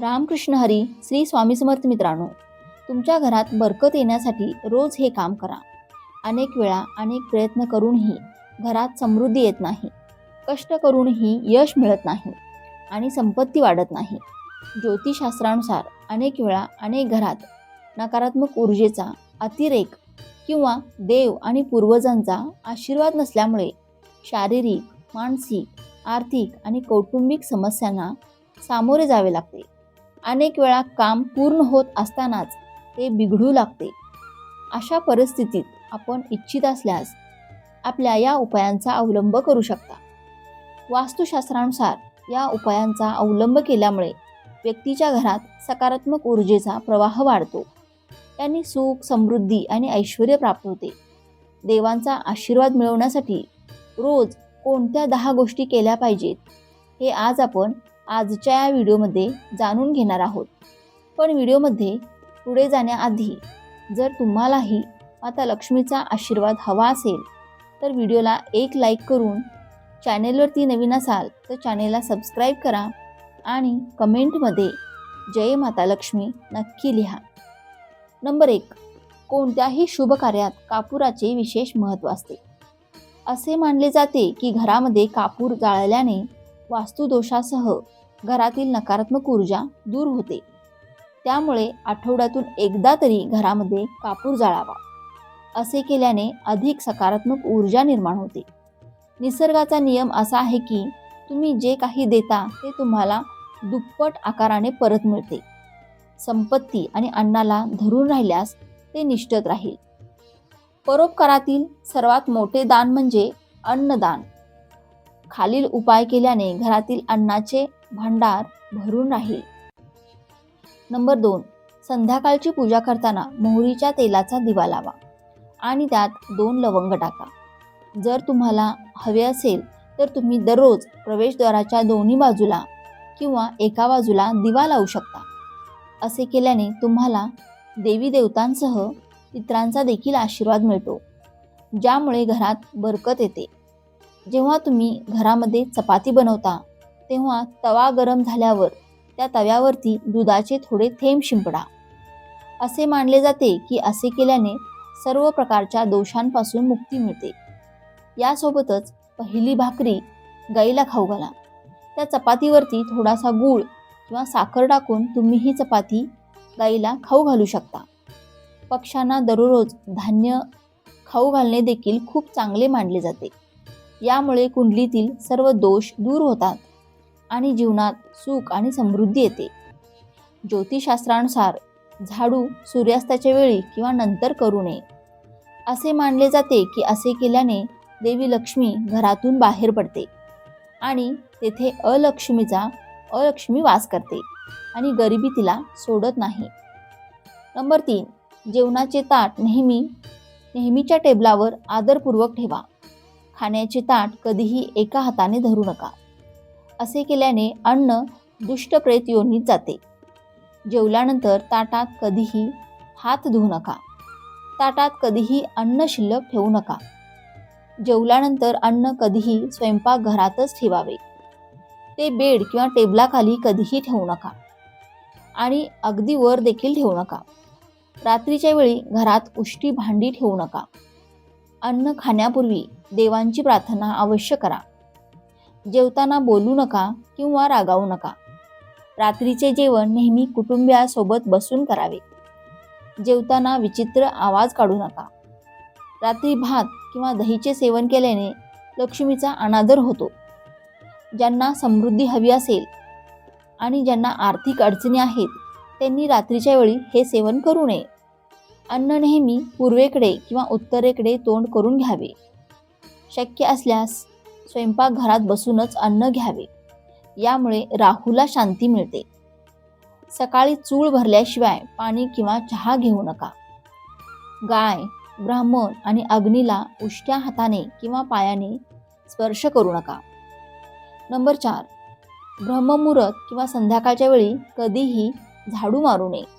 रामकृष्ण हरी श्री स्वामी समर्थ मित्रांनो तुमच्या घरात बरकत येण्यासाठी रोज हे काम करा. अनेक वेळा अनेक प्रयत्न करूनही घरात समृद्धी येत नाही. कष्ट करूनही यश मिळत नाही आणि संपत्ती वाढत नाही. ज्योतिषशास्त्रानुसार अनेक वेळा अनेक घरात नकारात्मक ऊर्जेचा अतिरेक किंवा देव आणि पूर्वजांचा आशीर्वाद नसल्यामुळे शारीरिक मानसिक आर्थिक आणि कौटुंबिक समस्यांना सामोरे जावे लागते. अनेक वेळा काम पूर्ण होत असतानाच ते बिघडू लागते. अशा परिस्थितीत आपण इच्छित असल्यास आपल्या या उपायांचा अवलंब करू शकता. वास्तुशास्त्रानुसार या उपायांचा अवलंब केल्यामुळे व्यक्तीच्या घरात सकारात्मक ऊर्जेचा प्रवाह वाढतो. त्यांनी सुख समृद्धी आणि ऐश्वर प्राप्त होते. देवांचा आशीर्वाद मिळवण्यासाठी रोज कोणत्या दहा गोष्टी केल्या पाहिजेत हे आज आपण आजच्या या व्हिडिओमध्ये जाणून घेणार आहोत. पण व्हिडिओमध्ये पुढे जाण्याआधी जर तुम्हालाही माता लक्ष्मीचा आशीर्वाद हवा असेल तर व्हिडिओला एक लाईक करून चॅनेलवरती नवीन असाल तर चॅनेलला सबस्क्राईब करा आणि कमेंटमध्ये जय माता लक्ष्मी नक्की लिहा. नंबर एक कोणत्याही शुभ कार्यात कापुराचे विशेष महत्त्व असते. असे मानले जाते की घरामध्ये कापूर जाळल्याने वास्तुदोषासह घरातील नकारात्मक ऊर्जा दूर होते. त्यामुळे आठवड्यातून एकदा तरी घरामध्ये कापूर जाळावा असे केल्याने अधिक सकारात्मक ऊर्जा निर्माण होते. निसर्गाचा नियम असा आहे की तुम्ही जे काही देता ते तुम्हाला दुप्पट आकाराने परत मिळते. संपत्ती आणि अन्नाला धरून राहिल्यास ते निष्ठत राहील. परोपकारातील सर्वात मोठे दान म्हणजे अन्नदान. खालील उपाय केल्याने घरातील अन्नाचे भांडार भरून राहील. नंबर दोन संध्याकाळची पूजा करताना मोहरीच्या तेलाचा दिवा लावा आणि त्यात दोन लवंग टाका. जर तुम्हाला हवे असेल तर तुम्ही दररोज प्रवेशद्वाराच्या दोन्ही बाजूला किंवा एका बाजूला दिवा लावू शकता. असे केल्याने तुम्हाला देवी देवतांसह पित्रांचा देखील आशीर्वाद मिळतो ज्यामुळे घरात बरकत येते. जेव्हा तुम्ही घरामध्ये चपाती बनवता तेव्हा तवा गरम झाल्यावर त्या तव्यावरती दुधाचे थोडे थेंब शिंपडा. असे मानले जाते की असे केल्याने सर्व प्रकारच्या दोषांपासून मुक्ती मिळते. यासोबतच पहिली भाकरी गाईला खाऊ घाला. त्या चपातीवरती थोडासा गूळ किंवा साखर टाकून तुम्ही ही चपाती गाईला खाऊ घालू शकता. पक्ष्यांना दररोज धान्य खाऊ घालणे देखील खूप चांगले मानले जाते. यामुळे कुंडलीतील सर्व दोष दूर होतात आणि जीवनात सुख आणि समृद्धी येते. ज्योतिषशास्त्रानुसार झाडू सूर्यास्ताच्या वेळी किंवा नंतर करू नये. असे मानले जाते की असे केल्याने देवी लक्ष्मी घरातून बाहेर पडते आणि तेथे अलक्ष्मीचा अलक्ष्मी वास करते आणि गरिबी तिला सोडत नाही. नंबर तीन जेवणाचे ताट नेहमी नेहमीच्या टेबलावर आदरपूर्वक ठेवा. खाण्याचे ताट कधीही एका हाताने धरू नका. असे केल्याने अन्न दुष्ट प्रेत योनीत जाते. जेवल्यानंतर ताटात कधीही हात धुवू नका. ताटात कधीही अन्न शिल्लक ठेवू नका. जेवल्यानंतर अन्न कधीही स्वयंपाकघरातच ठेवावे. ते बेड किंवा टेबलाखाली कधीही ठेवू नका. आणि अगदी वर देखील ठेवू नका. रात्रीच्या वेळी घरात उष्टी भांडी ठेवू नका. अन्न खाण्यापूर्वी देवांची प्रार्थना अवश्य करा. जेवताना बोलू नका किंवा रागावू नका. रात्रीचे जेवण नेहमी कुटुंबियासोबत बसून करावे. जेवताना विचित्र आवाज काढू नका. रात्री भात किंवा दहीचे सेवन केल्याने लक्ष्मीचा अनादर होतो. ज्यांना समृद्धी हवी असेल आणि ज्यांना आर्थिक अडचणी आहेत त्यांनी रात्रीच्या वेळी हे सेवन करू नये. अन्न नेहमी पूर्वेकडे किंवा उत्तरेकडे तोंड करून घ्यावे. शक्य असल्यास स्वयंपाकघरात बसूनच अन्न घ्यावे. यामुळे राहूला शांती मिळते. सकाळी चूळ भरल्याशिवाय पाणी किंवा चहा घेऊ नका. गाय ब्राह्मण आणि अग्नीला उष्ट्या हाताने किंवा पायाने स्पर्श करू नका. नंबर चार. ब्रह्ममुहूर्त किंवा संध्याकाळच्या वेळी कधीही झाडू मारू नये.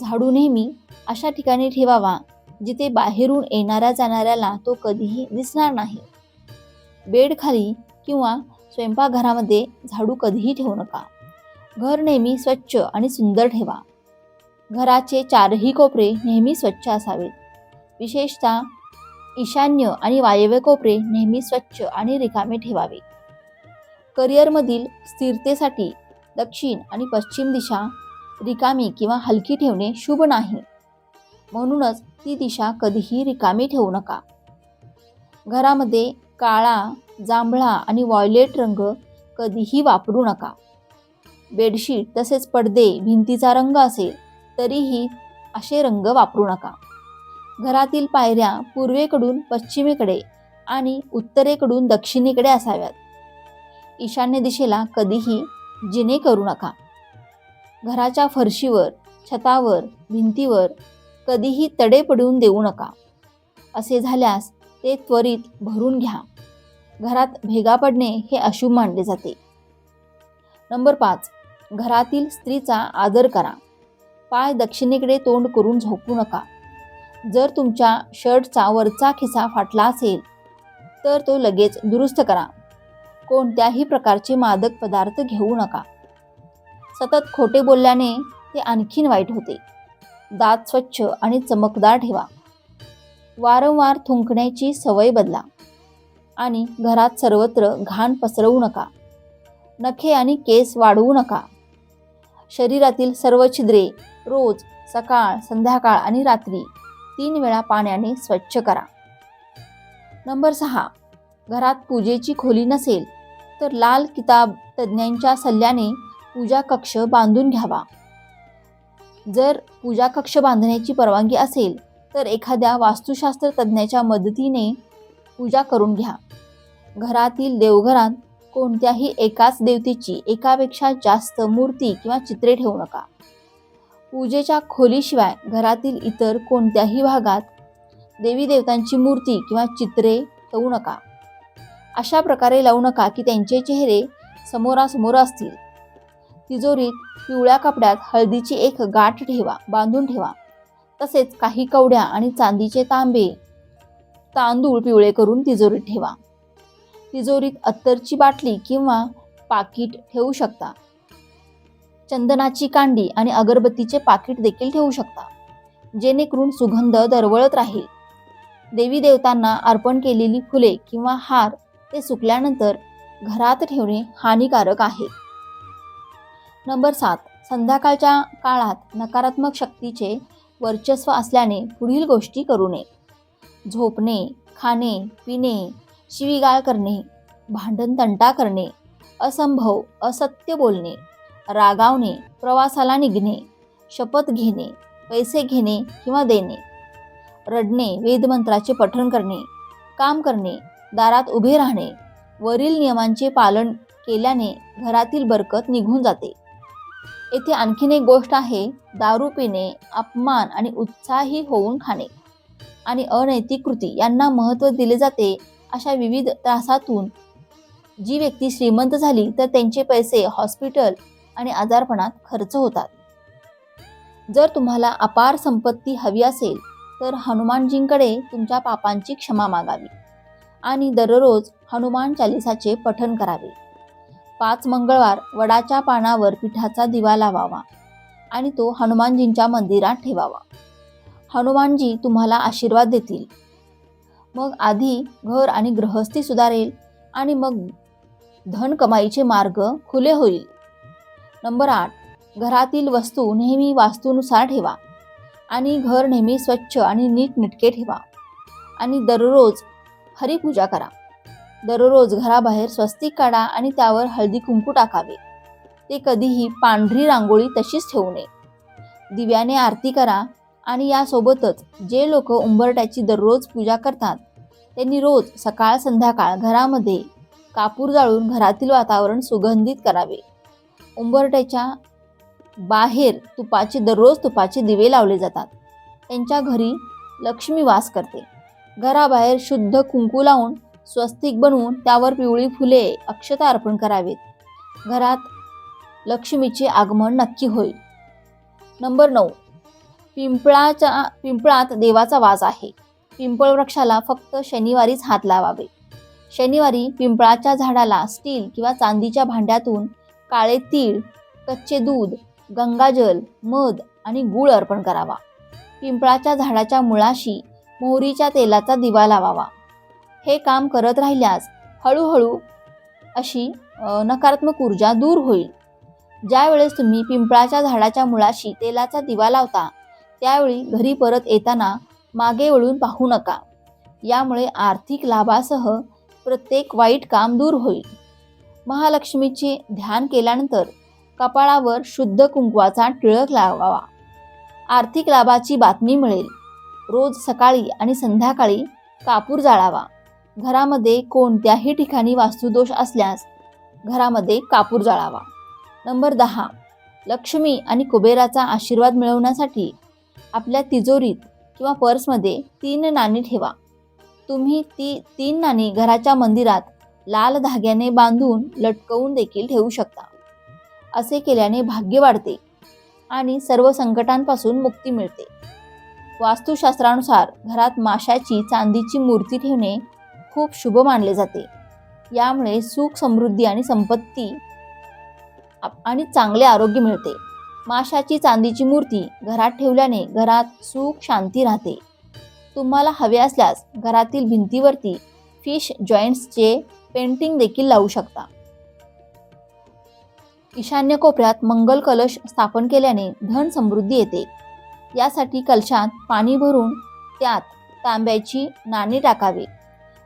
झाडू नेहमी अशा ठिकाणी ठेवावा जिथे बाहेरून येणाऱ्या जाणाऱ्याला तो कधीही दिसणार नाही. बेडखाली किंवा स्वयंपाकघरामध्ये झाडू कधीही ठेवू नका. घर नेहमी स्वच्छ आणि सुंदर ठेवा. घराचे चारही कोपरे नेहमी स्वच्छ असावेत. विशेषतः ईशान्य आणि वायव्य कोपरे नेहमी स्वच्छ आणि रिकामे ठेवावे. करिअरमधील स्थिरतेसाठी दक्षिण आणि पश्चिम दिशा रिकामी किंवा हलकी ठेवणे शुभ नाही. म्हणूनच ती दिशा कधीही रिकामी ठेवू नका. घरामध्ये काळा जांभळा आणि वॉयलेट रंग कधीही वापरू नका. बेडशीट तसेच पडदे भिंतीचा रंग असेल तरीही असे रंग वापरू नका. घरातील पायऱ्या पूर्वेकडून पश्चिमेकडे आणि उत्तरेकडून दक्षिणेकडे असाव्यात. ईशान्य दिशेला कधीही जिने करू नका. घराच्या फरशीवर छतावर भिंतीवर कधीही तडे पडून देऊ नका. असे झाल्यास ते त्वरित भरून घ्या. घरात भेगा पडणे हे अशुभ मानले जाते. नंबर पाच. घरातील स्त्रीचा आदर करा. पाय दक्षिणेकडे तोंड करून झोपू नका. जर तुमच्या शर्टचा वरचा खिसा फाटला असेल तर तो लगेच दुरुस्त करा. कोणत्याही प्रकारचे मादक पदार्थ घेऊ नका. सतत खोटे बोलल्याने ते आणखीन वाईट होते. दात स्वच्छ आणि चमकदार ठेवा. वारंवार थुंकण्याची सवय बदला. आणि घरात सर्वत्र घाण पसरवू नका. नखे आणि केस वाढवू नका. शरीरातील सर्व छिद्रे रोज सकाळ संध्याकाळ आणि रात्री तीन वेळा पाण्याने स्वच्छ करा. नंबर सहा. घरात पूजेची खोली नसेल तर लाल किताब तज्ज्ञांच्या सल्ल्याने पूजा कक्ष बांधून घ्यावा. जर पूजा कक्ष बांधण्याची परवानगी असेल तर एखाद्या वास्तुशास्त्र तज्ज्ञाच्या मदतीने पूजा करून घ्या. घरातील देवघरात कोणत्याही एकाच देवतेची एकापेक्षा जास्त मूर्ती किंवा चित्रे ठेवू नका. पूजेच्या खोलीशिवाय घरातील इतर कोणत्याही भागात देवी देवतांची मूर्ती किंवा चित्रे ठेवू नका. अशा प्रकारे लावू नका की त्यांचे चेहरे समोरासमोर असतील. तिजोरीत पिवळ्या कपड्यात हळदीची एक गाठ ठेवा बांधून ठेवा. तसेच काही कवड्या आणि चांदीचे तांबे तांदूळ पिवळे करून तिजोरीत ठेवा. तिजोरीत अत्तरची बाटली किंवा पाकिट ठेवू शकता. चंदनाची कांडी आणि अगरबत्तीचे पाकिट देखील ठेवू शकता जेणेकरून सुगंध दरवळत राहील. देवी देवतांना अर्पण केलेली फुले किंवा हार ते सुकल्यानंतर घरात ठेवणे हानिकारक आहे. नंबर सात. संध्याकाळच्या काळात नकारात्मक शक्तीचे वर्चस्व असल्याने पुढील गोष्टी करू नये. झोपणे खाणे पिणे शिवीगाळ करणे भांडण तंटा करणे असंभव असत्य बोलणे रागावणे प्रवासाला निघणे शपथ घेणे पैसे घेणे किंवा देणे रडणे वेदमंत्राचे पठण करणे काम करणे दारात उभे राहणे वरील नियमांचे पालन केल्याने घरातील बरकत निघून जाते. येथे आणखीन एक गोष्ट आहे दारू पिणे अपमान आणि उत्साही होऊन खाणे आणि अनैतिक कृती यांना महत्त्व दिले जाते. अशा विविध त्रासातून जी व्यक्ती श्रीमंत झाली तर त्यांचे पैसे हॉस्पिटल आणि आजारपणात खर्च होतात. जर तुम्हाला अपार संपत्ती हवी असेल तर हनुमानजींकडे तुमच्या पापांची क्षमा मागावी आणि दररोज हनुमान चालिसाचे पठण करावे. पाच मंगळवार वडाच्या पानावर पिठाचा दिवा लावावा आणि तो हनुमानजींच्या मंदिरात ठेवावा. हनुमानजी तुम्हाला आशीर्वाद देतील. मग आधी घर आणि गृहस्थी सुधारेल आणि मग धन कमाईचे मार्ग खुले होईल. नंबर आठ. घरातील वस्तू नेहमी वास्तूनुसार ठेवा आणि घर नेहमी स्वच्छ आणि नीटनेटके ठेवा आणि दररोज हरिपूजा करा. दररोज घराबाहेर स्वस्तिक काढा आणि त्यावर हळदी कुंकू टाकावे. ते कधीही पांढरी रांगोळी तशीच ठेवू नये. दिव्याने आरती करा आणि यासोबतच जे लोक उंबरट्याची दररोज पूजा करतात त्यांनी रोज सकाळ संध्याकाळ घरामध्ये कापूर जाळून घरातील वातावरण सुगंधित करावे. उंबरट्याच्या बाहेर तुपाचे दररोज तुपाचे दिवे लावले जातात. त्यांच्या घरी लक्ष्मी वास करते. घराबाहेर शुद्ध कुंकू लावून स्वस्तिक बनवून त्यावर पिवळी फुले अक्षता अर्पण करावेत. घरात लक्ष्मीचे आगमन नक्की होईल. नंबर नऊ. पिंपळाच्या पिंपळात देवाचा वास आहे. पिंपळ वृक्षाला फक्त शनिवारीच हात लावावे. शनिवारी पिंपळाच्या झाडाला स्टील किंवा चांदीच्या भांड्यातून काळे तीळ कच्चे दूध गंगाजल मध आणि गूळ अर्पण करावा. पिंपळाच्या झाडाच्या मुळाशी मोहरीच्या तेलाचा दिवा लावावा. हे काम करत राहिल्यास हळूहळू अशी नकारात्मक ऊर्जा दूर होईल. ज्यावेळेस तुम्ही पिंपळाच्या झाडाच्या मुळाशी तेलाचा दिवा लावता त्यावेळी घरी परत येताना मागे वळून पाहू नका. यामुळे आर्थिक लाभासह प्रत्येक वाईट काम दूर होईल. महालक्ष्मीचे ध्यान केल्यानंतर कपाळावर शुद्ध कुंकवाचा टिळक लावावा. आर्थिक लाभाची बातमी मिळेल. रोज सकाळी आणि संध्याकाळी कापूर जाळावा. घरामध्ये कोणत्याही ठिकाणी वास्तुदोष असल्यास घरामध्ये कापूर जाळावा. नंबर दहा लक्ष्मी आणि कुबेराचा आशीर्वाद मिळवण्यासाठी आपल्या तिजोरीत किंवा पर्समध्ये तीन नाणी ठेवा. तुम्ही ती तीन नाणी घराच्या मंदिरात लाल धाग्याने बांधून लटकवून देखील ठेवू शकता. असे केल्याने भाग्य वाढते आणि सर्व संकटांपासून मुक्ती मिळते. वास्तुशास्त्रानुसार घरात माशाची चांदीची मूर्ती ठेवणे खूप शुभ मानले जाते. यामुळे सुख समृद्धी आणि संपत्ती आणि चांगले आरोग्य मिळते. माशाची चांदीची मूर्ती घरात ठेवल्याने घरात सुख शांती राहते. तुम्हाला हवे असल्यास घरातील भिंतीवरती फिश जॉईंट्सचे पेंटिंग देखील लावू शकता. ईशान्य कोपऱ्यात मंगल कलश स्थापन केल्याने धन समृद्धी येते. यासाठी कलशात पाणी भरून त्यात तांब्याची नाणी टाकावी.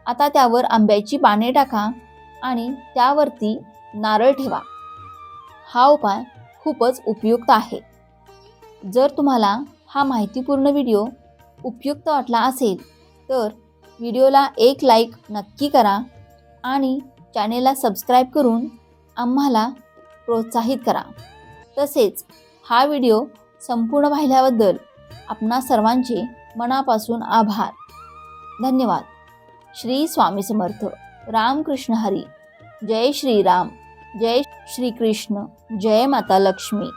आता त्यावर आंब्याची पाने टाका आणि त्यावरती नारळ ठेवा. हा उपाय खूपच उपयुक्त आहे. जर तुम्हाला हा माहितीपूर्ण व्हिडिओ उपयुक्त वाटला असेल तर व्हिडिओला एक लाईक नक्की करा आणि चॅनेलला सबस्क्राईब करून आम्हाला प्रोत्साहित करा. तसेच हा व्हिडिओ संपूर्ण पाहिल्याबद्दल आपणा सर्वांचे मनापासून आभार. धन्यवाद. श्री स्वामी समर्थ. रामकृष्ण हरी. जय श्रीराम. जय श्रीकृष्ण. जय माता लक्ष्मी.